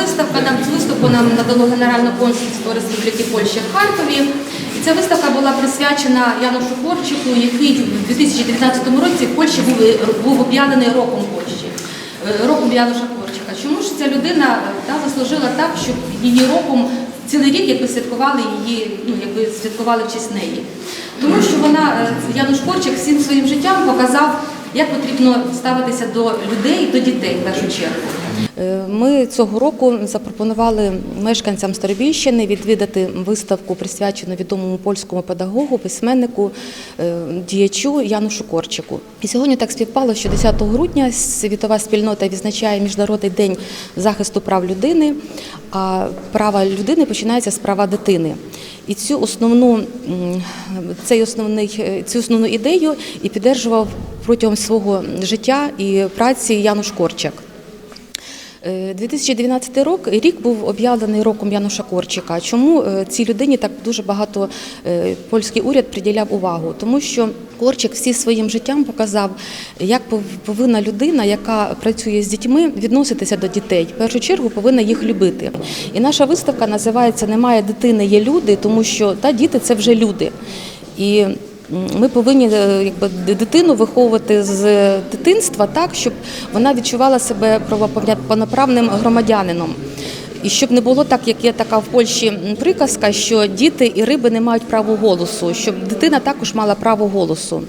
виставка нам цю виставку нам надало Генеральне консульство Республіки Польща в Харкові. І ця виставка була присвячена Янушу Корчику, який в 2019 році в Польщі був, був об'явлений роком Польщі, е, роком Януша Корчика. Чому ж ця людина е, та, заслужила так, щоб її роком цілий рік якби святкували її, ну якби святкували в честь неї? Тому що вона е, Януш Корчик всім своїм життям показав, як потрібно ставитися до людей, до дітей в першу чергу. Е, Ми цього року запропонували мешканцям Старобільщини відвідати виставку, присвячену відомому польському педагогу, письменнику, е, діячу Янушу Корчику. І сьогодні так співпало, що 10 грудня світова спільнота відзначає Міжнародний день захисту прав людини, а права людини починається з права дитини. І цю основну, цей основний, е, цю основну ідею і піддержував протягом свого життя і праці Януш Корчак. Е, 2019 рок рік був об'явлений роком Януша Корчика. Чому е, цій людині так дуже багато е, польський уряд приділяв увагу? Тому що Корчик всі своїм життям показав, як пов- повинна людина, яка працює з дітьми, відноситися до дітей. В першу чергу повинна їх любити. І наша виставка називається Немає дитини, є люди, тому що та діти це вже люди. І ми повинні е, якби, дитину виховувати з дитинства так, щоб вона відчувала себе правоповноправним громадянином. І щоб не було так, як є така в Польщі приказка, що діти і риби не мають права голосу, щоб дитина також мала право голосу.